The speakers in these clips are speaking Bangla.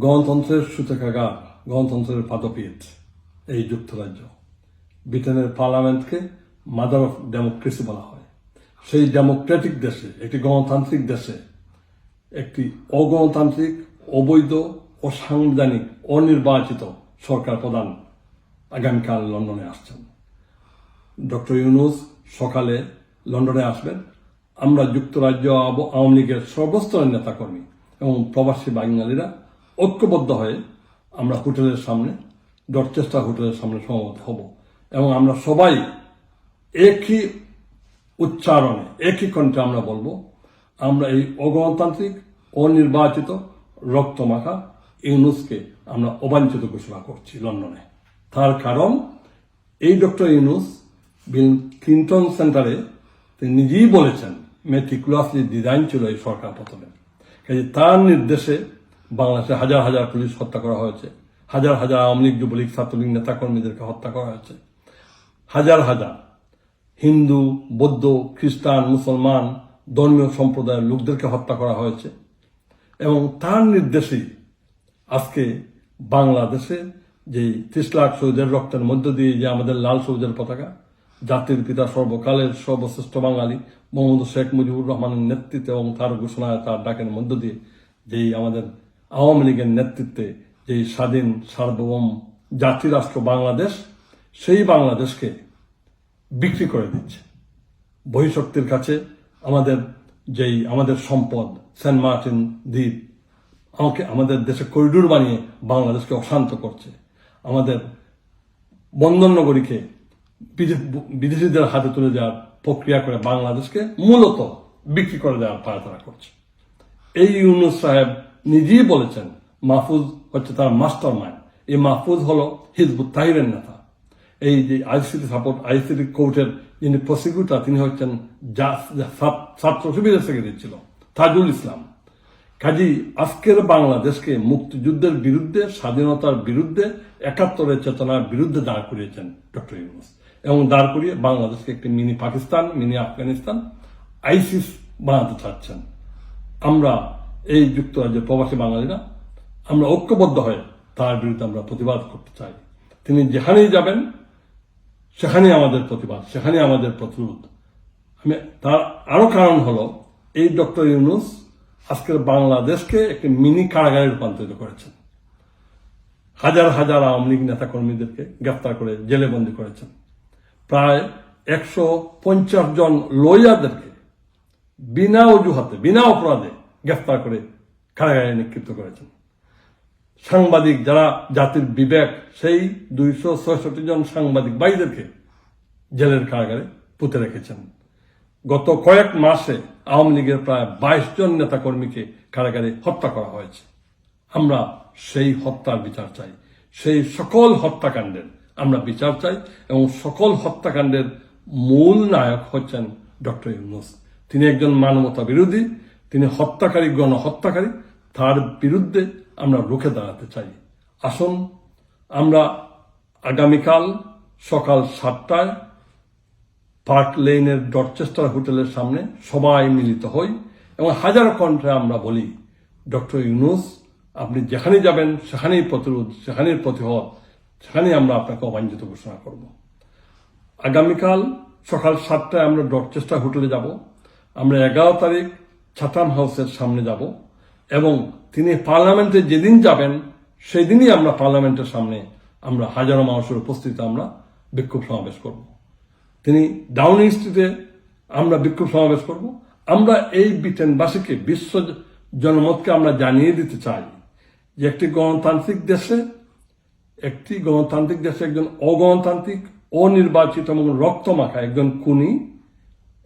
গণতন্ত্রের সূচকাগার, গণতন্ত্রের পাদপীঠ এই যুক্তরাজ্য। ব্রিটেনের পার্লামেন্টকে মাদার অফ ডেমোক্রেসি বলা হয়। সেই ডেমোক্রেটিক দেশে, একটি গণতান্ত্রিক দেশে, একটি অগণতান্ত্রিক, অবৈধ, অসাংবিধানিক, অনির্বাচিত সরকার প্রধান আগামীকাল লন্ডনে আসছেন। ডক্টর ইউনুস সকালে লন্ডনে আসবেন। আমরা যুক্তরাজ্য আওয়ামী লীগের সর্বস্তরের নেতাকর্মী এবং প্রবাসী বাঙালিরা ঐক্যবদ্ধ হয়ে আমরা হোটেলের সামনে ডরচেস্টার হোটেলের সামনে সমবেত হব। এবং আমরা সবাই একই উচ্চারণে, একই কণ্ঠে আমরা বলব, আমরা এই অগণতান্ত্রিক, অনির্বাচিত রক্তমাখা ইউনুসকে আমরা অবাঞ্ছিত ঘোষণা করছি লন্ডনে। তার কারণ, এই ডক্টর ইউনুস বিল ক্লিন্টন সেন্টারে তিনি নিজেই বলেছেন মেটিকুলাসলি ডিজাইন ছিল এই সরকার কাজে তার নির্দেশে বাংলাদেশে হাজার হাজার পুলিশ হত্যা করা হয়েছে। হাজার হাজার আওয়ামী লীগ যুবলীগ, ছাত্রলীগ নেতাকর্মীদেরকে হত্যা করা হয়েছে। হাজার হাজার হিন্দু, বৌদ্ধ, খ্রিস্টান, মুসলমান, ধর্মীয় সম্প্রদায়ের লোকদেরকে হত্যা করা হয়েছে এবং তার নির্দেশেই আজকে বাংলাদেশে যে ত্রিশ লাখ শহীদের রক্তের মধ্য দিয়ে যে আমাদের লাল সবুজের পতাকা, জাতির পিতা সর্বকালের সর্বশ্রেষ্ঠ বাঙালি মোহাম্মদ শেখ মুজিবুর রহমানের নেতৃত্বে এবং তার ঘোষণায় তার ডাকের মধ্য দিয়ে যেই আমাদের আওয়ামী লীগের নেতৃত্বে যেই স্বাধীন, সার্বভৌম জাতিরাষ্ট্র বাংলাদেশ, সেই বাংলাদেশকে বিক্রি করে দিচ্ছে। বহিঃশক্তির কাছে আমাদের যেই আমাদের সম্পদ, সেন্ট মার্টিন দ্বীপ, আমাকে আমাদের দেশে করিডোর বানিয়ে বাংলাদেশকে অশান্ত করছে। আমাদের বন্দর নগরীকে বিদেশিদের হাতে তুলে দেওয়ার প্রক্রিয়া করে বাংলাদেশকে মূলত বিক্রি করে দেওয়ার পায়তারা করছে। এই ইউনুস সাহেব নিজেই বলেছেন, মাহফুজ হচ্ছে তার মাস্টার মাইন্ড এই মাহফুজ হলো হিজবুত তাহিরের নেতা। এই যে আইসিটি সাপোর্ট আইসিটি কোর্টের যিনি প্রসিকিউটর তিনি হচ্ছেন ছাত্র শিবিরের সেক্রেটারি ছিল, তাজুল ইসলাম। কাজী আজকের বাংলাদেশকে মুক্তিযুদ্ধের বিরুদ্ধে, স্বাধীনতার বিরুদ্ধে, একাত্তরের চেতনার বিরুদ্ধে দাঁড় করিয়েছেন ডক্টর ইউনুস। এবং দাঁড় করিয়ে বাংলাদেশকে একটি mini Pakistan, mini Afghanistan, ISIS বানাতে চাচ্ছেন। আমরা এই যুক্তরাজ্যের প্রবাসী বাঙালিরা আমরা ঐক্যবদ্ধ হয়ে তার বিরুদ্ধে আমরা প্রতিবাদ করতে চাই। তিনি যেখানেই যাবেন, সেখানেই আমাদের প্রতিবাদ, সেখানেই আমাদের প্রতিরোধ। আমি তার আরও কারণ হলো, এই ডক্টর ইউনুস আজকের বাংলাদেশকে একটি মিনি কারাগারে রূপান্তরিত করেছেন। হাজার হাজার আওয়ামী লীগ নেতা কর্মীদেরকে গ্রেফতার করে জেলে বন্দী করেছেন। প্রায় একশো পঞ্চাশ জন লয়ারদেরকে বিনা অজুহাতে, বিনা অপরাধে গ্রেফতার করে কারাগারে নিক্ষিপ্ত করেছেন। সাংবাদিক যারা জাতির বিবেক, সেই দুইশো ছয়ষট্টি জন সাংবাদিক ভাইদেরকে জেলের কারাগারে পুঁতে রেখেছেন। গত কয়েক মাসে আওয়ামী লীগের প্রায় বাইশ জন নেতাকর্মীকে কারাগারে হত্যা করা হয়েছে। আমরা সেই হত্যার বিচার চাই। সেই সকল হত্যাকাণ্ডের আমরা বিচার চাই এবং সকল হত্যাকাণ্ডের মূল নায়ক হচ্ছেন ডক্টর ইউনুস। তিনি একজন মানবতা বিরোধী তিনি হত্যাকারী, গণহত্যাকারী, তার বিরুদ্ধে আমরা রুখে দাঁড়াতে চাই। আসুন, আমরা আগামীকাল সকাল সাতটায় পার্ক লেনের ডরচেস্টার হোটেলের সামনে সবাই মিলিত হই এবং হাজার কণ্ঠে আমরা বলি, ডক্টর ইউনুস, আপনি যেখানে যাবেন, সেখানেই প্রতিরোধ, সেখানেই প্রতিহত, সেখানেই আমরা আপনাকে অবাঞ্ছিত ঘোষণা করব। আগামীকাল সকাল সাতটায় আমরা ডরচেস্টার হোটেলে যাব। আমরা এগারো তারিখ ছাতাম হাউসের সামনে যাব এবং তিনি পার্লামেন্টে যেদিন যাবেন, সেদিনই আমরা পার্লামেন্টের সামনে আমরা হাজারো মানুষের উপস্থিতিতে আমরা বিক্ষোভ সমাবেশ করব। তিনি ডাউনিং স্ট্রিটে আমরা বিক্ষোভ সমাবেশ করব। আমরা এই ব্রিটেনবাসীকে, বিশ্ব জনমতকে আমরা জানিয়ে দিতে চাই যে একটি গণতান্ত্রিক দেশে, একটি গণতান্ত্রিক দেশে একজন অগণতান্ত্রিক অনির্বাচিত এবং রক্তমাখা একজন খুনি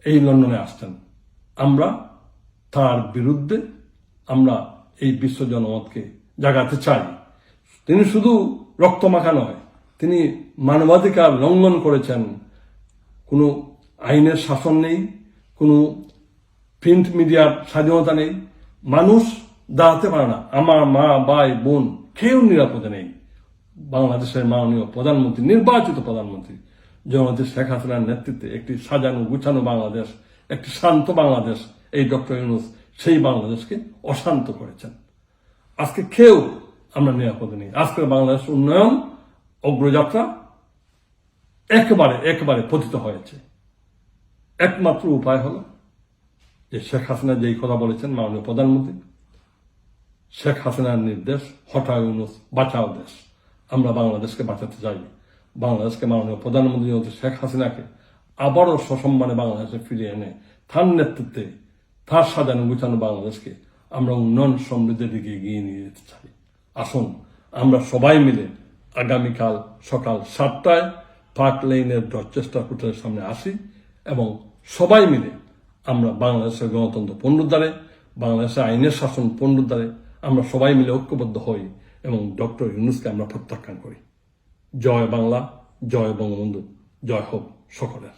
এই লন্ডনে আসছেন। আমরা তার বিরুদ্ধে আমরা এই বিশ্ব জনমতকে জাগাতে চাই। তিনি শুধু রক্তমাখা নয়, তিনি মানবাধিকার লঙ্ঘন করেছেন। কোনো আইনের শাসন নেই, কোনো প্রিন্ট মিডিয়ার স্বাধীনতা নেই। মানুষ দাঁড়াতে পারে না। আমার মা, ভাই, বোন কেউ নিরাপদে নেই। বাংলাদেশের মাননীয় প্রধানমন্ত্রী, নির্বাচিত প্রধানমন্ত্রী জনতি শেখ হাসিনার নেতৃত্বে একটি সাজানো, গুছানো বাংলাদেশ, একটি শান্ত বাংলাদেশ এই ডক্টর ইউনুস সেই বাংলাদেশকে অশান্ত করেছেন। আজকে কেউ আমরা নিরাপদে নেই। আজকের বাংলাদেশ উন্নয়ন, অগ্রযাত্রা একেবারে একেবারে পতিত হয়েছে। একমাত্র উপায় হলো যে শেখ হাসিনা যেই কথা বলেছেন মাননীয় প্রধানমন্ত্রী, শেখ হাসিনার নির্দেশ, হঠাৎ বাঁচাও দেশ। আমরা বাংলাদেশকে বাঁচাতে চাই। বাংলাদেশকে মাননীয় প্রধানমন্ত্রী মন্ত্রী শেখ হাসিনাকে আবারও সসম্মানে বাংলাদেশে ফিরিয়ে এনে তার নেতৃত্বে তার সাজানো গুছানো বাংলাদেশকে আমরা উন্নয়ন সমৃদ্ধির দিকে এগিয়ে নিয়ে যেতে চাই। আসুন, আমরা সবাই মিলে আগামীকাল সকাল সাতটায় পার্ক লেনের ডরচেস্টার হোটেলের সামনে আসি এবং সবাই মিলে আমরা বাংলাদেশের গণতন্ত্র পুনরুদ্ধারে বাংলাদেশের আইনের শাসন পুনরুদ্ধারে আমরা সবাই মিলে ঐক্যবদ্ধ হই এবং ডক্টর ইউনুসকে আমরা প্রত্যাখ্যান করি। জয় বাংলা, জয় বঙ্গবন্ধু, জয় হোক সকলের।